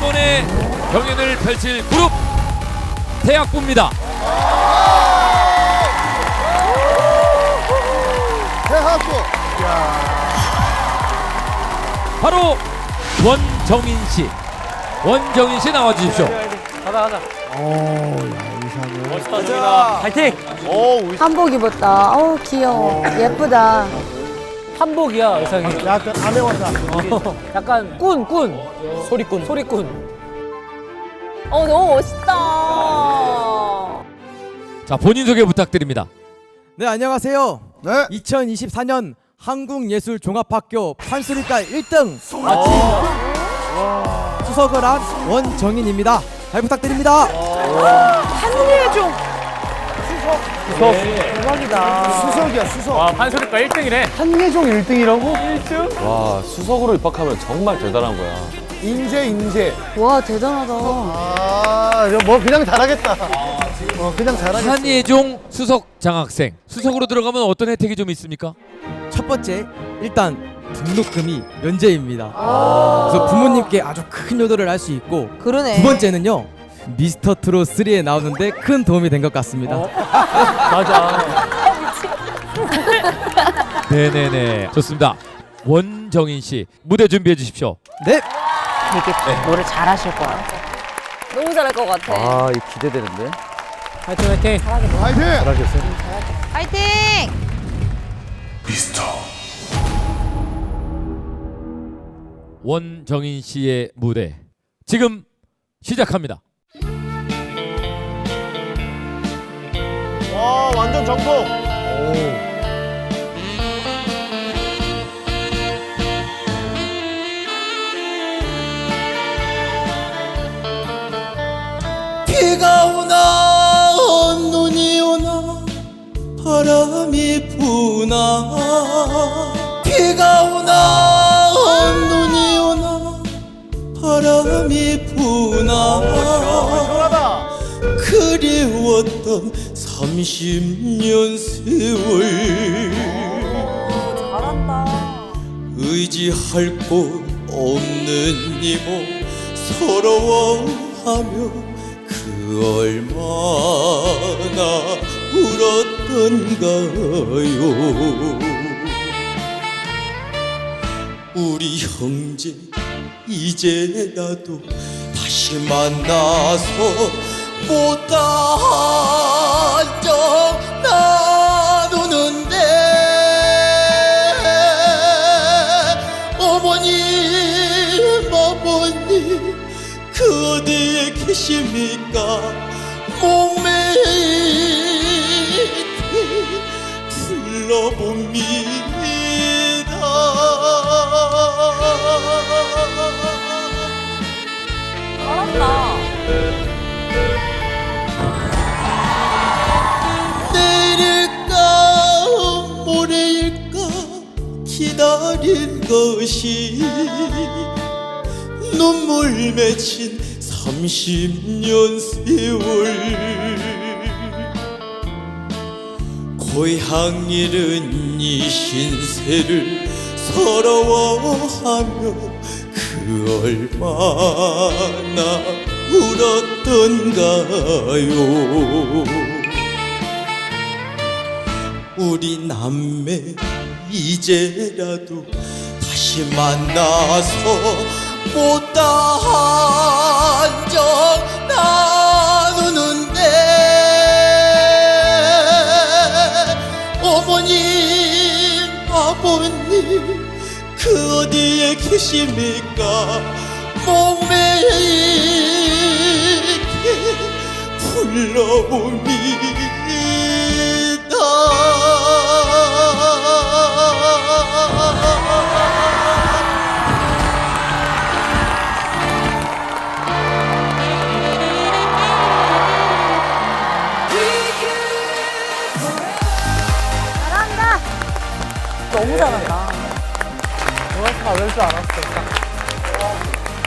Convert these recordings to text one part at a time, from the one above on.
이번에 경연을 펼칠 그룹 태학부입니다. 대학부 바로 원정인 씨. 원정인 씨 나와 주십시오. 가자 가자. 오. 멋있다 정인아. 파이팅. 한복 입었다. 어우 귀여워. 예쁘다. 한복이야 의상이. 약간 안 해봤다. 어, 약간 꾼 꾼. 소리꾼 소리꾼. 어 너무 멋있다. 자, 본인 소개 부탁드립니다. 네 안녕하세요. 네. 2024년 한국예술종합학교 판소리과 1등 수석을 한 원정인입니다. 잘 부탁드립니다. 수석이야, 수석. 와 판소리과 1등이래. 한예종 1등이라고? 1등? 와 수석으로 입학하면 정말 대단한 거야. 인재, 인재. 와 대단하다. 아, 이거 뭐 그냥 잘하겠다. 어, 그냥 잘하겠다. 한예종 수석 장학생. 수석으로 들어가면 어떤 혜택이 좀 있습니까? 첫 번째 일단 등록금이 면제입니다. 그래서 부모님께 아주 큰 효도를 할 수 있고 그러네. 두 번째는요 미스터 트롯 3에 나오는데 큰 도움이 된 것 같습니다. 맞아. 네네네. 좋습니다. 원정인 씨 무대 준비해 주십시오. 네. 노래 잘하실 것 같아. 너무 잘할 것 같아. 아 이거 기대되는데. 파이팅 파이팅. 화이팅! 파이팅! 원정인 씨의 무대 지금 시작합니다. 와, 완전 정복. 비가 오나 눈이 오나 바람이 부나 비가 오나 눈이 오나 바람이 부나 시원하다. 그리웠던 30년 세월 의지할 곳 없는 이모 서러워하며 그 얼마나 울었던가요? 우리 형제 이제라도 다시 만나서 못다 나누는데 어머님 아버님 그 어디에 계십니까? 목매이 불러봅니다 기다린 것이 눈물 맺힌 30년 세월. 고향 잃은 이 신세를 서러워하며 그 얼마나 울었던가요? 우리 남매 이제라도 다시 만나서 못다 한적 나누는데 어머님 아버님 그 어디에 계십니까? 목매이게 불러봅니다 잘한다.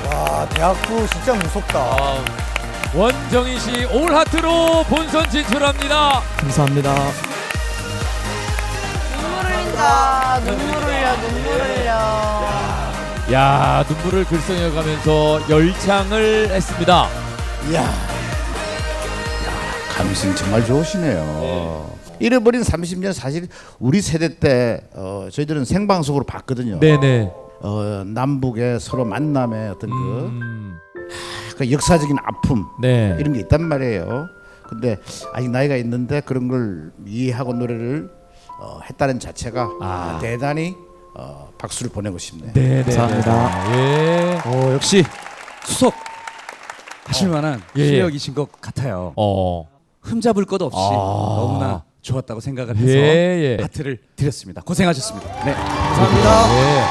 와, 대학부 진짜 무섭다. 원정인 씨올 하트로 본선 진출합니다. 감사합니다. 눈물 흘린다. 눈물 흘려. 눈물 흘려. 야 눈물을 글썽여가면서 열창을 했습니다. 이야. 감성 정말 좋으시네요. 잃어버린 30년 사실 우리 세대 때 어, 저희들은 생방송으로 봤거든요. 네네. 어, 남북의 서로 만남의 어떤 그, 음, 그 역사적인 아픔 네. 이런 게 있단 말이에요. 근데 아직 나이가 있는데 그런 걸 이해하고 노래를 어, 했다는 자체가 아. 대단히 어, 박수를 보내고 싶네요. 네네. 감사합니다. 예. 어, 역시 수석 하실 만한 예, 예. 실력이신 것 같아요. 어. 흠잡을 것 없이 아. 너무나 좋았다고 생각을 해서 예, 예. 하트를 드렸습니다. 고생하셨습니다. 네. 예.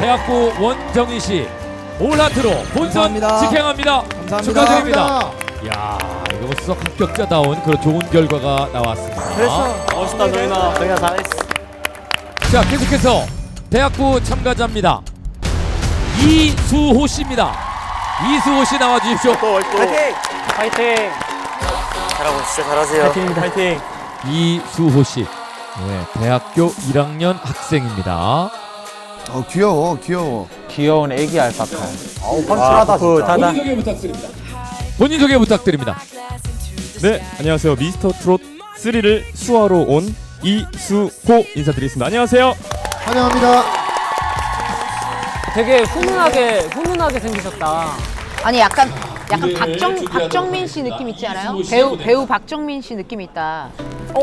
대학부 원정희 씨 올하트로 본선 감사합니다. 직행합니다. 감사합니다. 축하드립니다. 야, 이거 뭐 수석 합격자다운 그런 좋은 결과가 나왔습니다. 멋있다 저희나 저희나 잘했어. 자, 계속해서 대학부 참가자입니다. 이수호 씨입니다. 이수호 씨 나와 주십시오. 파이팅! 파이팅! 잘하고 진짜 잘하세요. 파이팅입니다. 파이팅! 이수호 씨. 네, 대학교 1학년 학생입니다. 어 귀여워 귀여워. 귀여운 애기 알파카. 어우 펀치하다 진짜. 본인 소개 부탁드립니다. 본인 소개 부탁드립니다. 네, 안녕하세요. 미스터 트롯 3를 수화로 온 이수호 인사드리겠습니다. 안녕하세요. 환영합니다. 되게 훈훈하게 훈훈하게 생기셨다. 아니 약간 약간 박정 박정민 씨 느낌 있지 않아요? 배우 배우 박정민 씨 느낌 있다.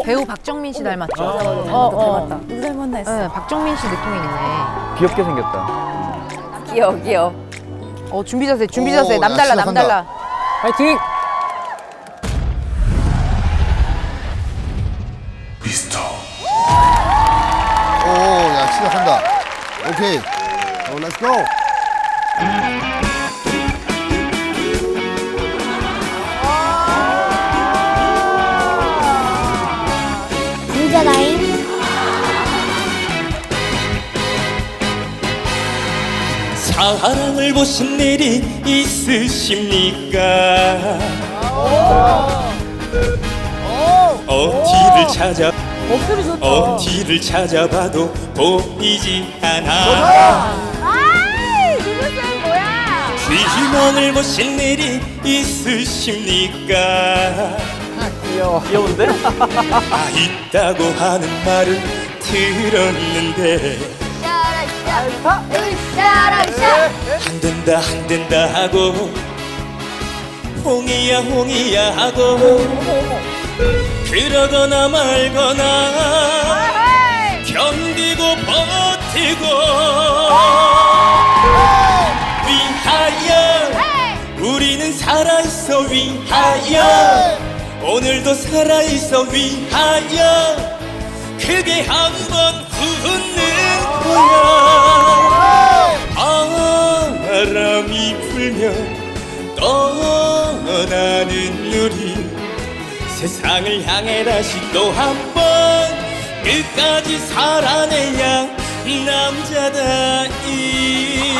배우 박정민 씨 닮았죠? 어, 어. 누구 닮았나 했어. 네, 박정민 씨 느낌이 있네. 귀엽게 생겼다. 귀여워, 귀여워. 어, 준비 자세, 준비 오, 자세. 야, 남달라, 시작한다. 남달라. 파이팅! 오야 시작한다. 오케이. 어 렛츠 고. 사랑을 보신 일이 있으십니까? 어디를 찾아 목소리 좋다. 어디를 찾아봐도 보이지 않아 아이, 누구세요, 뭐야? 희망을 보신 일이 있으십니까? 귀여워. 귀여운데? 아 있다고 하는 말을 들었는데 안 된다 안 된다 하고 홍이야 홍이야 하고 그러거나 말거나 견디고 버티고 위하여 우리는 살아있어 위하여 오늘도 살아있어 위하여 크게 한번 웃는 거야 세상을 향해 다시 또 한 번. 끝까지 살아내야 남자다 이.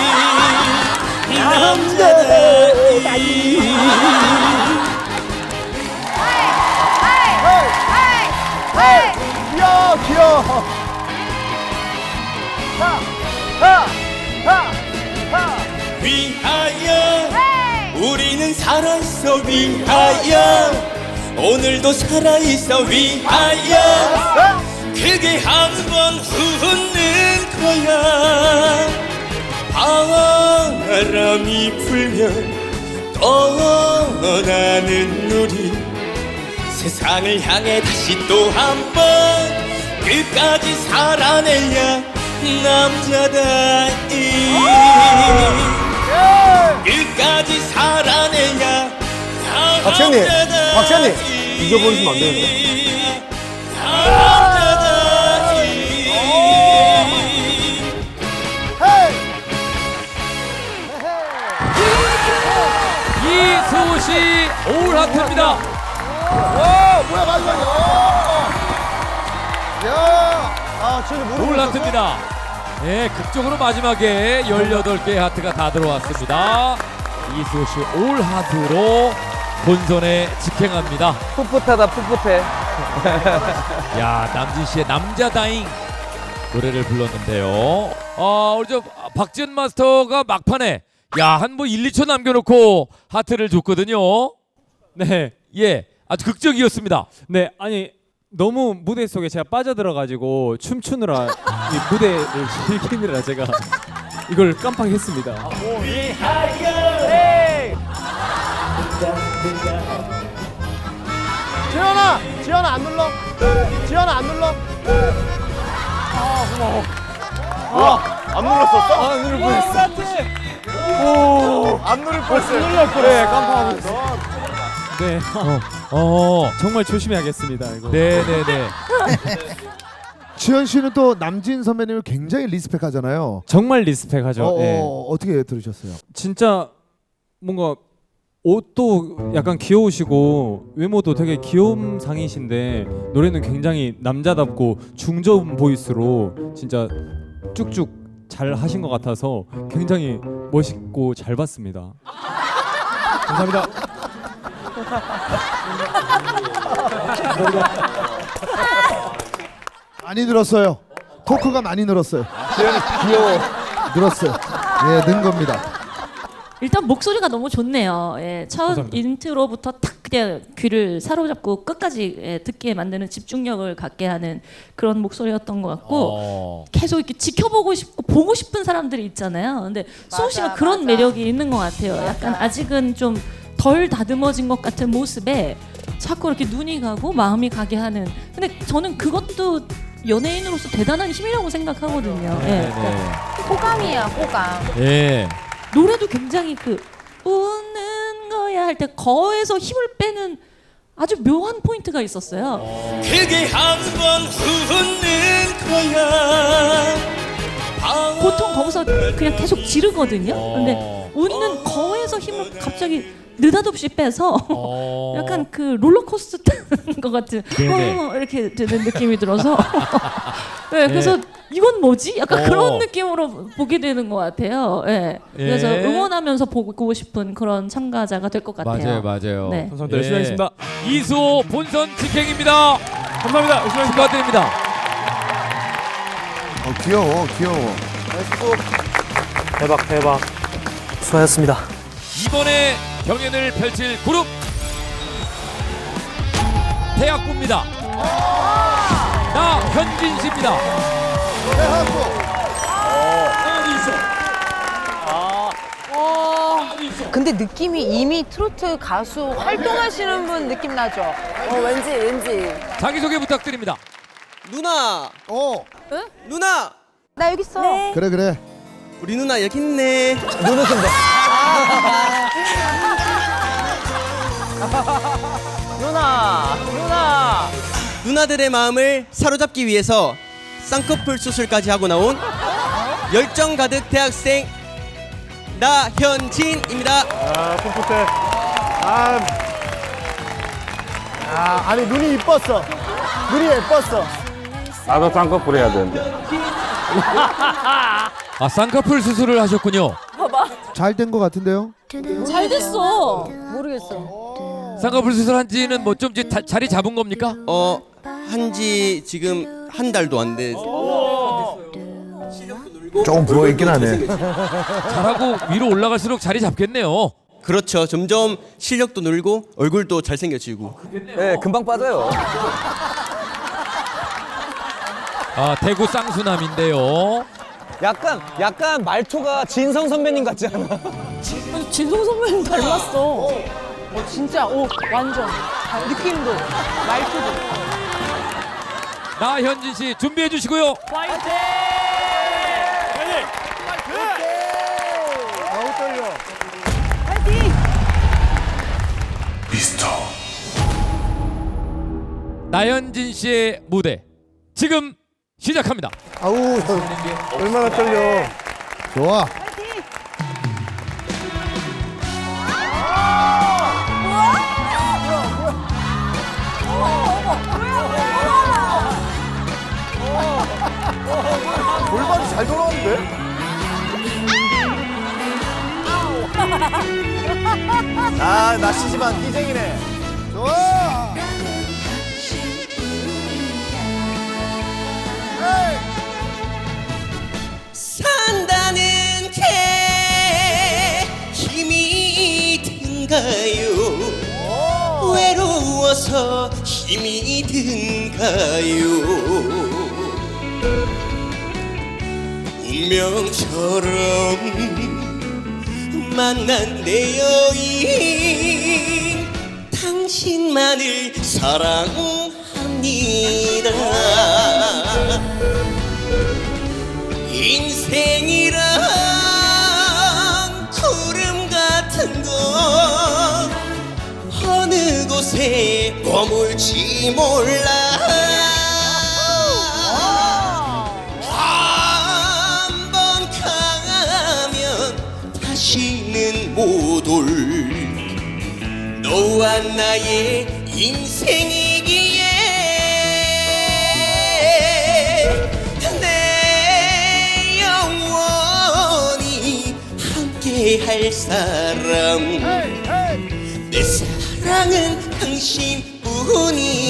남자다 이. 야 귀여워. 위하여 우리는 살아있어 위하여 오늘도 살아있어 위하여. 크게 한번 웃는 거야. 바람이 불면 떠나는 우리 세상을 향해 다시 또 한 번 끝까지 살아내야 남자다 이. 끝까지 살아내야 박사님, 이. 잊어버리시면 안 되는데. 남자다 이. 이수호 씨 올하트입니다. 와 뭐야 마지막에. 야. 아 진짜 모르고 올하트입니다. 예, 극적으로 마지막에 18개의 하트가 다 들어왔습니다. 이수호 씨 올 하트로 본선에 직행합니다. 풋풋하다 풋풋해. 야, 남진 씨의 남자 다잉 노래를 불렀는데요. 아, 우리 저 박지은 마스터가 막판에 야, 한 뭐 1, 2초 남겨 놓고 하트를 줬거든요. 네. 예. 아주 극적이었습니다. 네, 아니 너무 무대 속에 제가 빠져들어가지고 춤추느라 이 무대를 즐기느라 제가 이걸 깜빡했습니다. 지현아, 지현아 안 눌러. 지현아 안 눌러. 안 눌렀었어? 안 누를 뻔했어. 오, 안 누를 뻔했어. 눌렀 그래, 깜빡하고 있어. 네, 어. 정말 조심해야겠습니다. 이거. 네, 네, 네. 지현 씨는 또 남진 선배님을 굉장히 리스펙하잖아요. 정말 리스펙하죠. 어, 예. 어, 어떻게 들으셨어요? 진짜 뭔가 옷도 약간 귀여우시고 외모도 되게 귀여움상이신데 노래는 굉장히 남자답고 중저음 보이스로 진짜 쭉쭉 잘 하신 것 같아서 굉장히 멋있고 잘 봤습니다. 감사합니다. 많이 늘었어요. 토크가 많이 늘었어요. 지현이 귀여워. 늘었어요. 예, 는 겁니다. 일단 목소리가 너무 좋네요. 예, 첫 감사합니다. 인트로부터 탁 그냥 귀를 사로잡고 끝까지 예, 듣게 만드는 집중력을 갖게 하는 그런 목소리였던 것 같고 어. 계속 이렇게 지켜보고 싶고 보고 싶은 사람들이 있잖아요. 근데 수호 씨가 맞아, 그런 맞아. 매력이 있는 것 같아요. 약간 아직은 좀 덜 다듬어진 것 같은 모습에 자꾸 이렇게 눈이 가고 마음이 가게 하는. 근데 저는 그것도 연예인으로서 대단한 힘이라고 생각하거든요. 예. 네, 네. 호감이야, 호감. 예. 노래도 굉장히 그 웃는 거야 할 때 거에서 힘을 빼는 아주 묘한 포인트가 있었어요. 그게 한번 웃는 거야 보통 거기서 그냥 계속 지르거든요. 근데 웃는 거에서 힘을 갑자기 느닷없이 빼서 어. 약간 그 롤러코스터 타는 것 같은 네네. 어, 이렇게 드는 느낌이 들어서 네, 그래서 이건 뭐지? 약간 어. 그런 느낌으로 보게 되는 것 같아요. 예. 그래서 예. 응원하면서 보고 싶은 그런 참가자가 될 것 같아요. 맞아요, 맞아요. 네. 감사합니다. 열심히 하겠습니다. 이수호 본선 직행입니다. 감사합니다. 열심히 하겠습니다. 축하드립니다. 어, 귀여워, 귀여워. 대박, 대박. 수고하셨습니다. 이번에 경연을 펼칠 그룹 대학부입니다. 나 현진 씨입니다. 근데 느낌이 이미 트로트 가수 활동하시는 분 느낌 나죠? 어 왠지 왠지. 자기 소개 부탁드립니다. 누나, 어, 누나, 나 여기 있어. 그래, 그래. 우리 누나 여기 있네. 누나 누나. 누나들의 마음을 사로잡기 위해서 쌍꺼풀 수술까지 하고 나온 열정 가득 대학생 나현진입니다. 아, 풋풋해. 아, 아, 아니 눈이 이뻤어. 눈이 예뻤어. 나도 쌍꺼풀 해야 되는데. 아 쌍꺼풀 수술을 하셨군요. 잘 된 것 같은데요? 잘 됐어. 모르겠어. 쌍꺼풀 수술한 지는 뭐 좀 자리 잡은 겁니까? 어, 한지 지금 한 달도 안 돼. 조금 부어 있긴 하네. 잘하고 위로 올라갈수록 자리 잡겠네요. 그렇죠. 점점 실력도 늘고 얼굴도 잘생겨지고. 네 금방 빠져요. 아 대구 쌍수남인데요. 약간 약간 말투가 진성 선배님 같지 않아? 진성 선배님 닮았어. 어, 진짜, 오, 완전. 느낌도, 말투도. 나현진 씨 준비해 주시고요. 너무 떨려. 나현진 씨의 무대 지금 시작합니다. 아우, 얼마나 떨려. 좋아. 아, 나시지만 끼쟁이네. 좋아! 산다는 게 힘이 든가요 외로워서 힘이 든가요 운명처럼 만난 내 여인 당신만을 사랑합니다. 인생이란 구름 같은 것 어느 곳에 머물지 몰라 너와 나의 인생이기에 내 영원히 함께 할 사람 내 사랑은 당신뿐이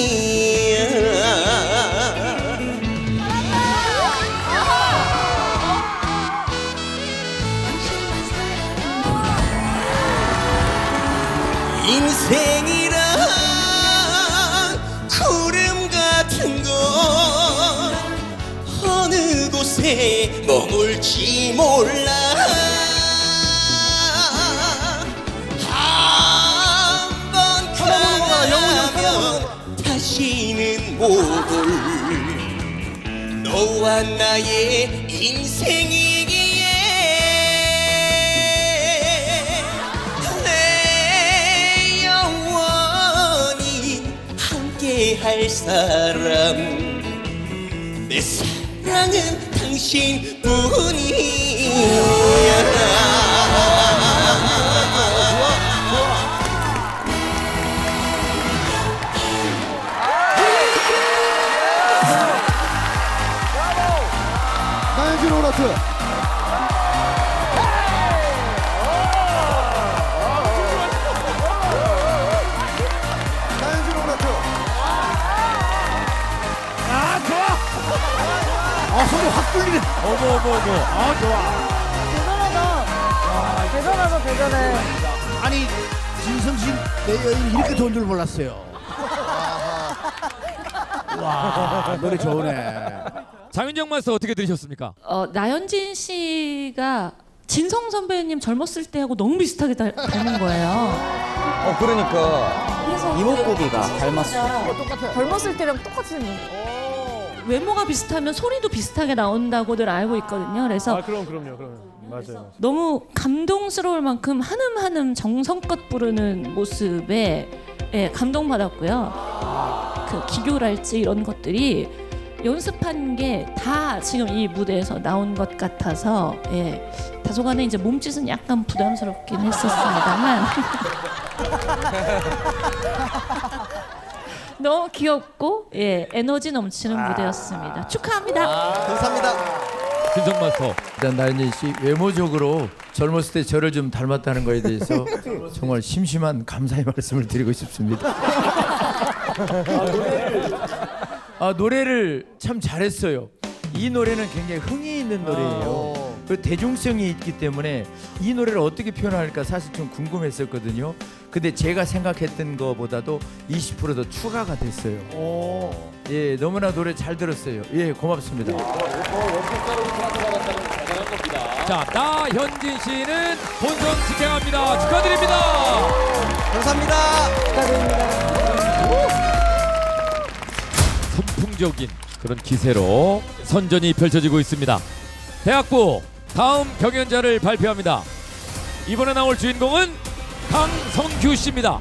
곳에 머물지 몰라. 한 번 가면 다시는 못 올. 너와 나의 인생이기에. 내 영원히 함께 할 사람. 내 사랑은 당신뿐이야 좋아. 대단하다. 대단하다 대단해. 아니 진성 씨 내 여인 이렇게 좋은 줄 몰랐어요. 와 노래 좋으네. 장윤정 마스터 어떻게 들으셨습니까? 어, 나연진 씨가 진성 선배님 젊었을 때하고 너무 비슷하게 닮- 닮은 거예요. 어 그러니까 그래서 이목구비가 닮았어. 젊었을 때랑 똑같이 생긴. 외모가 비슷하면 소리도 비슷하게 나온다고들 알고 있거든요. 그래서 아 그럼 그럼요 그럼 맞아요. 너무 감동스러울 만큼 한음 한음 정성껏 부르는 모습에 예, 감동받았고요. 그 기교랄지 이런 것들이 연습한 게 다 지금 이 무대에서 나온 것 같아서 예, 다소간에 이제 몸짓은 약간 부담스럽긴 했었습니다만 너무 귀엽고 예, 에너지 넘치는 무대였습니다. 축하합니다. 감사합니다. 진성 마스터. 일단 나연진 씨 외모적으로 젊었을 때 저를 좀 닮았다는 거에 대해서 정말 심심한 감사의 말씀을 드리고 싶습니다. 아 노래를 참 잘했어요. 이 노래는 굉장히 흥이 있는 노래예요. 그 대중성이 있기 때문에 이 노래를 어떻게 표현할까 사실 좀 궁금했었거든요. 근데 제가 생각했던 것보다도 20%더 추가가 됐어요. 예, 너무나 노래 잘 들었어요. 예, 고맙습니다. 자 나현진 씨는 본선 직행합니다. 축하드립니다. 감사합니다. 선풍적인 그런 기세로 선전이 펼쳐지고 있습니다. 대학부 다음 경연자를 발표합니다. 이번에 나올 주인공은 강성규 씨입니다.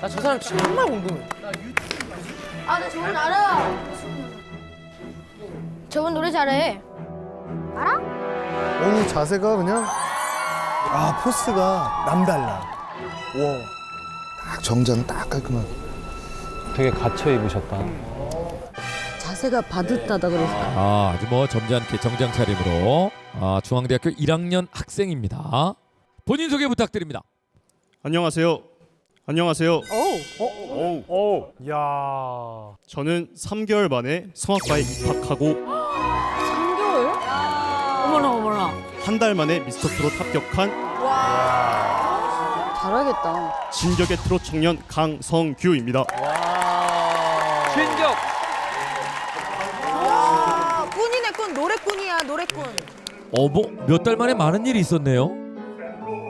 나저 사람 정말 궁금해. 아, 나 저분 알아. 저분 노래 잘해. 알아? 오 자세가 그냥 아 포스가 남달라. 와. 딱 정장 딱 깔끔하게. 되게 갇혀 입으셨다. 자세가 바듯하다 그래서. 아, 아주 뭐 점잖게 정장 차림으로 아, 중앙대학교 1학년 학생입니다. 본인 소개 부탁드립니다. 안녕하세요. 안녕하세요. 오. 오. 야. 저는 3개월 만에 성악과에 입학하고 3개월? 어머나 어머나. 한 달 만에 미스터 트롯 합격한 잘하겠다. 진격의 트롯 청년 강성규입니다. 진격. 와, 꾼이네 꾼 노래꾼이야 노래꾼. 어머 몇 달 만에 많은 일이 있었네요.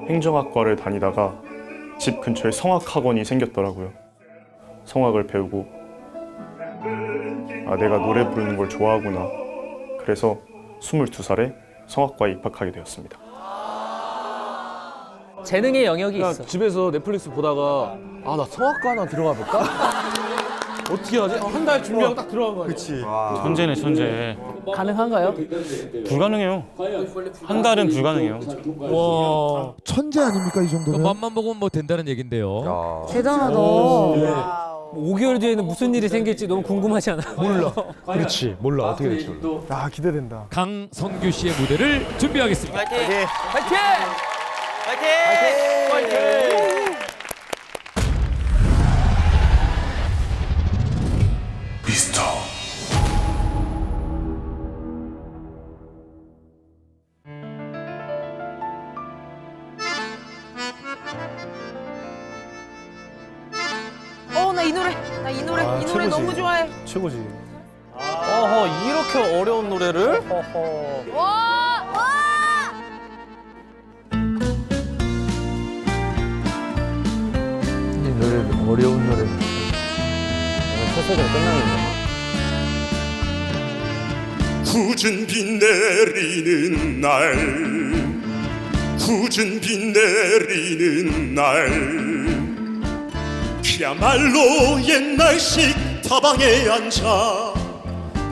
행정학과를 다니다가 집 근처에 성악학원이 생겼더라고요. 성악을 배우고 아 내가 노래 부르는 걸 좋아하구나. 그래서 22살에 성악과에 입학하게 되었습니다. 재능의 영역이 야, 있어. 집에서 넷플릭스 보다가 아 나 성악과 하나 들어가 볼까? 어떻게 하지? 한 달 준비하고 딱 들어간 거야. 그렇지. 천재네 천재. 가능한가요? 불가능해요. 한 달은 불가능해요. 와 천재 아닙니까 이 정도면? 맛만 먹으면 뭐 된다는 얘긴데요. 대단하다. 5개월 뒤에는 무슨 일이 생길지 너무 궁금하지 않아요? 몰라. 그렇지. 몰라 어떻게 될지 몰라. 아 기대된다. 강성규 씨의 무대를 준비하겠습니다. 파이팅! 어 나 이 노래 나 이 노래 아, 이 노래 최고지. 너무 좋아해. 최고지. 어허 이렇게 어려운 노래를? 와! 와! 어려운 노래. 첫 소절 끝나는데. 굳은 비 내리는 날 굳은 비 내리는 날 그야말로 옛날식 다방에 앉아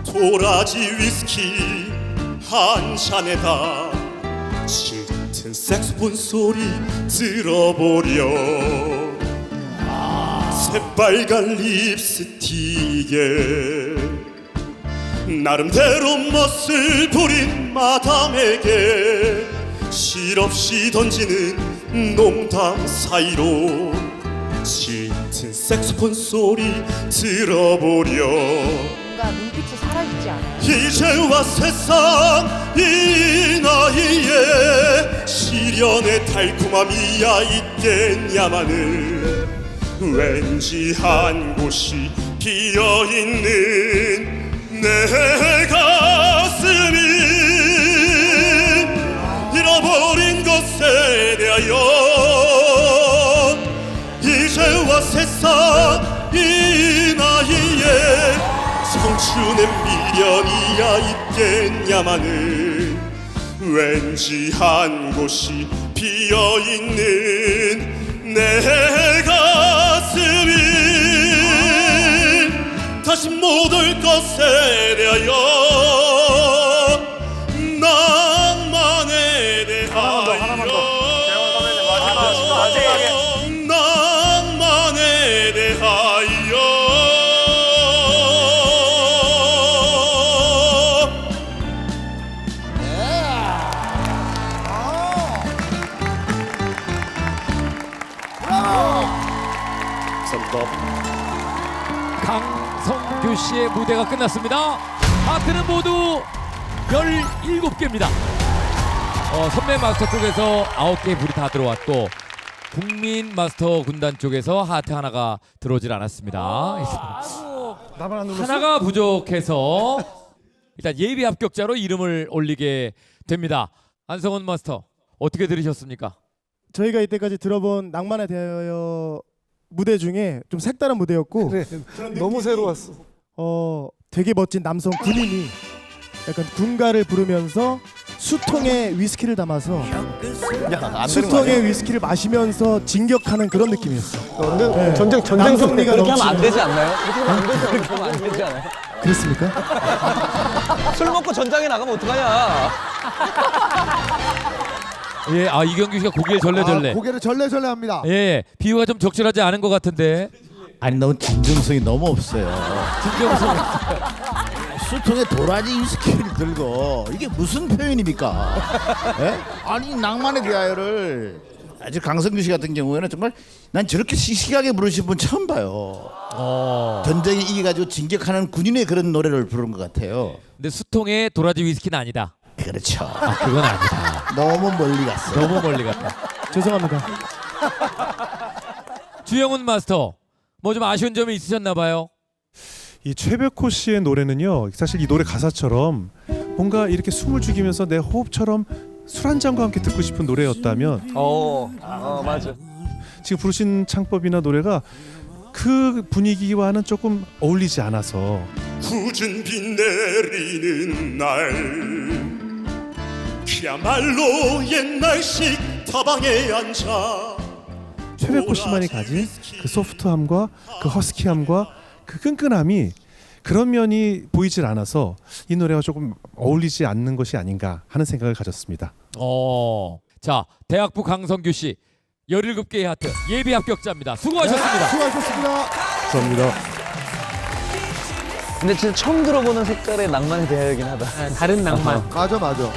도라지 위스키 한 잔에다 짙은 색소폰 소리 들어보려 새빨간 립스틱에 나름대로 멋을 부린 마담에게 실없이 던지는 농담 사이로 짙은 색소폰 소리 들어보려 뭔가 눈빛이 살아있지 않아. 이제와 세상 이 나이에 시련의 달콤함이야 있겠냐마는 왠지 한 곳이 비어있는 내 가슴이 잃어버린 것에 대하여 이제와 세상 이 나이에 청춘의 미련이야 있겠냐마는 왠지 한 곳이 비어있는 내가 못올 것에 대하여 씨의 무대가 끝났습니다. 하트는 모두 17개입니다. 어, 선배 마스터 쪽에서 9개의 불이 다 들어왔고 국민 마스터 군단 쪽에서 하트 하나가 들어오질 않았습니다. 나만 안 눌렀어? 하나가 부족해서 일단 예비 합격자로 이름을 올리게 됩니다. 안성원 마스터 어떻게 들으셨습니까? 저희가 이때까지 들어본 낭만에 대하여 무대 중에 좀 색다른 무대였고 너무 새로웠어. 어 되게 멋진 남성 군인이 약간 군가를 부르면서 수통에 위스키를 담아서 야안 되는 거 수통에 아니야? 위스키를 마시면서 진격하는 그런 느낌이었어. 근데 네. 전쟁 전쟁 남성미가 그렇게 하면 안 넘치는- 되지 않나요? 그렇게 하면 안 되지 않아요? 그렇게 하면 안 되지 않아요? 그렇습니까? 술 먹고 전장에 나가면 어떡하냐? 예, 아 이경규 씨가 고개를 절레절레. 아, 고개를 절레절레합니다. 예, 예, 비유가 좀 적절하지 않은 것 같은데. 아니 너무 진정성이 너무 없어요. 진정성. 수통에 도라지 위스키를 들고 이게 무슨 표현입니까? 예? 아니 낭만의 대하여를 아주 강성규 씨 같은 경우에는 정말 난 저렇게 씩씩하게 부르신 분 처음 봐요. 어. 전쟁에 이겨가지고 진격하는 군인의 그런 노래를 부르는 것 같아요. 근데 수통에 도라지 위스키는 아니다. 그렇죠. 아, 그건 아니다. 너무 멀리 갔어. 너무 멀리 갔다. 죄송합니다. 주영훈 마스터 뭐 좀 아쉬운 점이 있으셨나 봐요. 이 최백호 씨의 노래는요 사실 이 노래 가사처럼 뭔가 이렇게 숨을 죽이면서 내 호흡처럼 술 한 잔과 함께 듣고 싶은 노래였다면 어, 어 맞아. 지금 부르신 창법이나 노래가 그 분위기와는 조금 어울리지 않아서 굳은 비 내리는 날 그야말로 옛날식 다방에 앉아 최백호 씨만이 가진 그 소프트함과 그 허스키함과 그 끈끈함이 그런 면이 보이질 않아서 이 노래와 조금 어울리지 않는 것이 아닌가 하는 생각을 가졌습니다. 어. 자, 대학부 강성규 씨 17개의 하트 예비 합격자입니다. 수고하셨습니다. 수고하셨습니다. 감사합니다. 근데 진짜 처음 들어보는 색깔의 낭만에 대하긴 하다. 다른 낭만. 맞아 맞아.